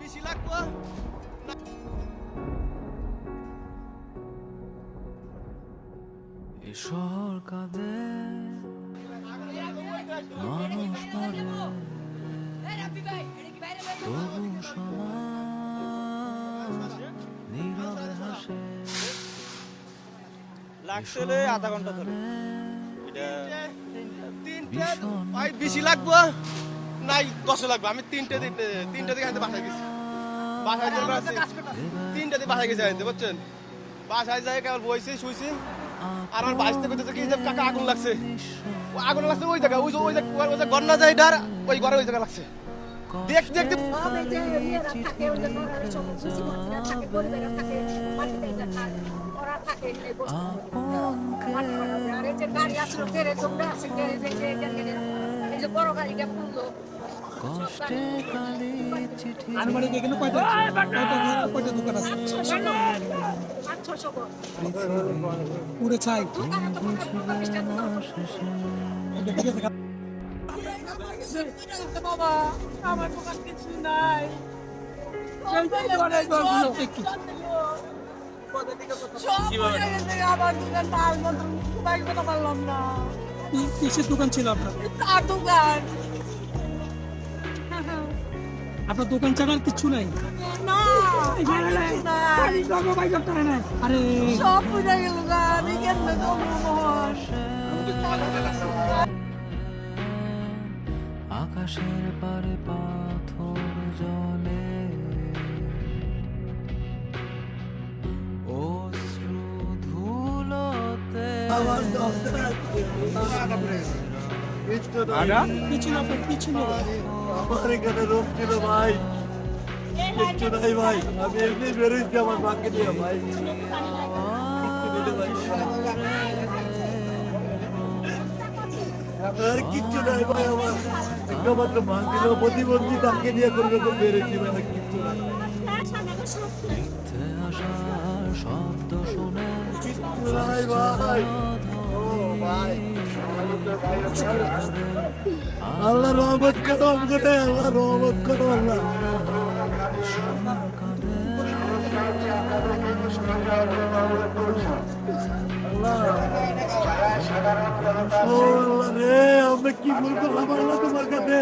বেশি লাগবো এ কাঁদে মানুষ মরে। তবু সমাজ নীরবে হাসে। লাগছে রে আধা ঘণ্টা ধরে। এটা তিনটে ভাই বেশি লাগবো? নাই দশে লাগবে। আমি তিনটে দিতে তিনটে দিকে বাসায় গেছি। বাসায় তিনটে দিকে বাসায় গেছি হাতে বুঝছেন? বাসায় যাই কেবল বইছি শুইছি। আর আমার থেকে কি কাকা আগুন লাগছে। আগুন লাগছে ওই জায়গা ওই যে ওই যে ওই যে গন্না যায় ডার ওই ঘরে ওই জায়গা লাগছে। দেখ দেখ দেখ থাকে থাকে থাকে। আনুমানিক এখানে কয়টা কয়টা দোকান আছে পুরে বাবা আমার কিছু নাই কিসের দোকান ছিল আপনার? দোকান। আপনার দোকান ছাড়া আর কিছু নাই। আরে সব পুজো গেল আমি কেমনে আকাশের পারে পাথর জলে আমার এখানে রোগ ছিল ভাই কিচ্ছু নাই ভাই আমি এমনি বেরোইছি আমার মাকে নিয়ে ভাই আর কিচ্ছু নাই ভাই আমার একমাত্র মা ছিল প্রতিবন্ধী তাকে নিয়ে কোনো রকম বেরোইছি ভাই কিচ্ছু নাই শব্দ শুনে ভাই আল্লাহ রহমত করো আমাকে আল্লাহ রহমত করো আল্লাহ। আমি কি বলব আমার তোমার কাছে